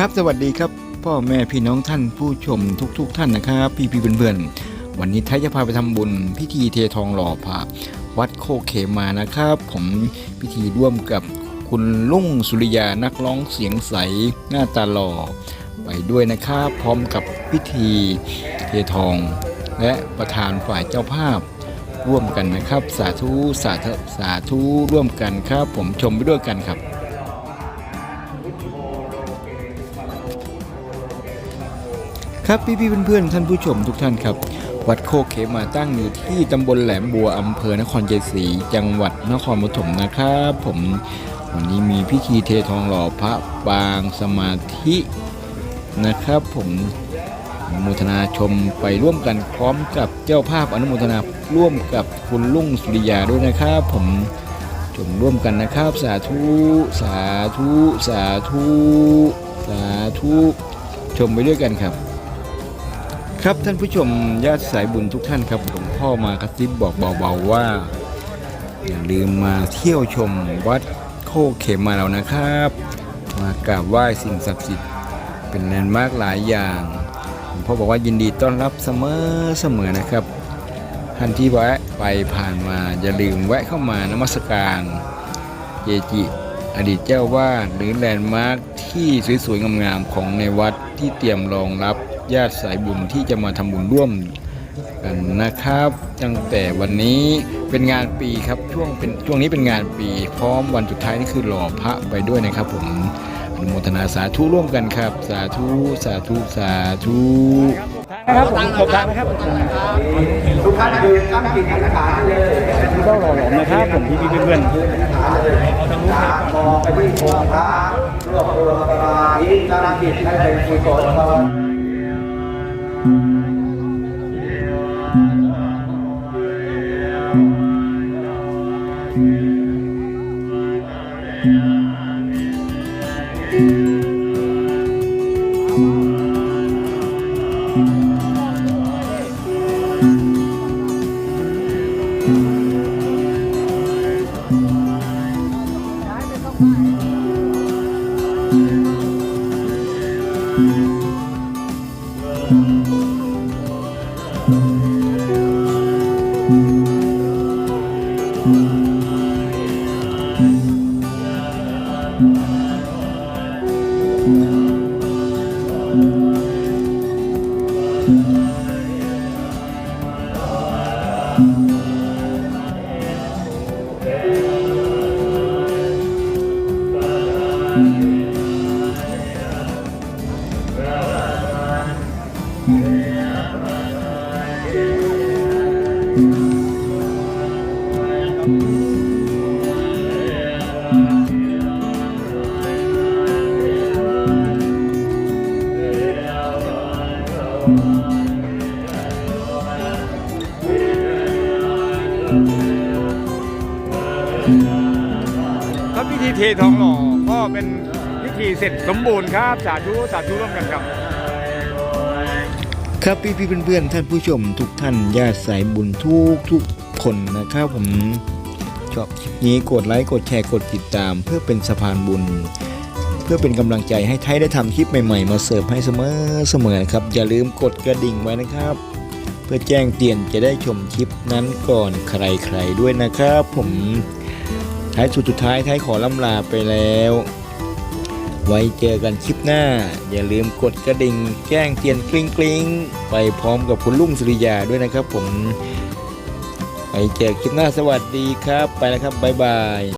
ครับสวัสดีครับ พ่อแม่พี่น้องท่านผู้ชมทุกๆทท่านนะครับ พี่พี่เพื่อนๆวันนี้ไทยจะพาไปทำบุญ พิธีเททองหล่อพระวัดโคกเขมานะครับ ผมพิธีร่วมกับคุณลุงสุริยานักร้องเสียงใสหน้าตาหล่อไปด้วยนะครับ พร้อมกับพิธีเททอง และประธานฝ่ายเจ้าภาพร่วมกันนะครับ สาธุสาธุสาธุร่วมกันครับ ผมชมไปด้วยกันครับ ครับพี่พี่ๆเพื่อนๆท่านผู้ชมทุกท่านครับ วัดโคกเขมาตั้งอยู่ที่ตำบลแหลมบัวอำเภอนครชัยศรีจังหวัดนครปฐมนะครับผมวันนี้มีพิธีเททองหล่อพระปางสมาธินะครับ ผมอนุโมทนาชมไปร่วมกันพร้อมกับเจ้าภาพอนุโมทนาร่วมกับคุณลุงสุริยาด้วยนะครับผมชมร่วมกันนะครับ สาธุสาธุสาธุสาธุชมไปด้วยกันครับ ครับท่านผู้ชมญาติสายบุญทุกท่านครับหลวงพ่อมากระซิบบอกเบาๆว่า อย่าลืมมาเที่ยวชมวัดโคกเขมาเรานะครับ มากราบไหว้สิ่งศักดิ์สิทธิ์เป็นแลนด์มาร์กหลายอย่างหลวงพ่อบอกว่ายินดีต้อนรับเสมอเสมอนะครับท่านที่แวะไปผ่านมาอย่าลืมแวะเข้ามานมัสการเจจิอดีตเจ้าวาดหรือแลนด์มาร์คที่สวยๆงามๆของในวัดที่เตรียมรองรับ ญาติสายบุญที่จะมาทำบุญร่วมกันนะครับ ตั้งแต่วันนี้เป็นงานปีครับช่วงเป็นช่วงนี้เป็นงานปีพร้อมวันสุดท้ายนี่คือหล่อพระไปด้วยนะครับผมอนุโมทนาสาธุร่วมกันครับ สาธุสาธุสาธุนะครับผมขอบทางนะครับทุกท่านยืนตั้งจิตอธิษฐานได้เลยก็หล่อหลอมนะครับผมพี่พี่เพื่อนนะมองไปที่องค์พระรวบรวมสมาธิตั้งจิตให้เป็นกุศล Thank mm -hmm. you. ๆ ครับพิธีเททองหล่อก็เป็นพิธีเสร็จสมบูรณ์ครับ สาธุสาธุร่วมกันครับ ครับพี่พี่ๆเพื่อนๆท่านผู้ชมทุกท่านญาติสายบุญทุกทุกคนนะครับผมชอบคลิปนี้กดไลค์กดแชร์กดติดตาม เพื่อเป็นสะพานบุญ เพื่อเป็นกำลังใจให้ไทยได้ทำคลิปใหม่ๆ มาเสิร์ฟให้เสมอเสมอนะครับ อย่าลืมกดกระดิ่งไว้นะครับ เพื่อแจ้งเตือนจะได้ชมคลิปนั้นก่อนใครๆด้วยนะครับ ผมท้ายสุดสุดท้ายท้ายขอล่ำลาไปแล้ว ไว้เจอกันคลิปหน้า อย่าลืมกดกระดิ่งแจ้งเตือนกริ๊งกริ๊งไปพร้อมกับคุณลุงสุริยาด้วยนะครับ ผมไปเจอคลิปหน้าสวัสดีครับ ไปแล้วครับบ๊ายบาย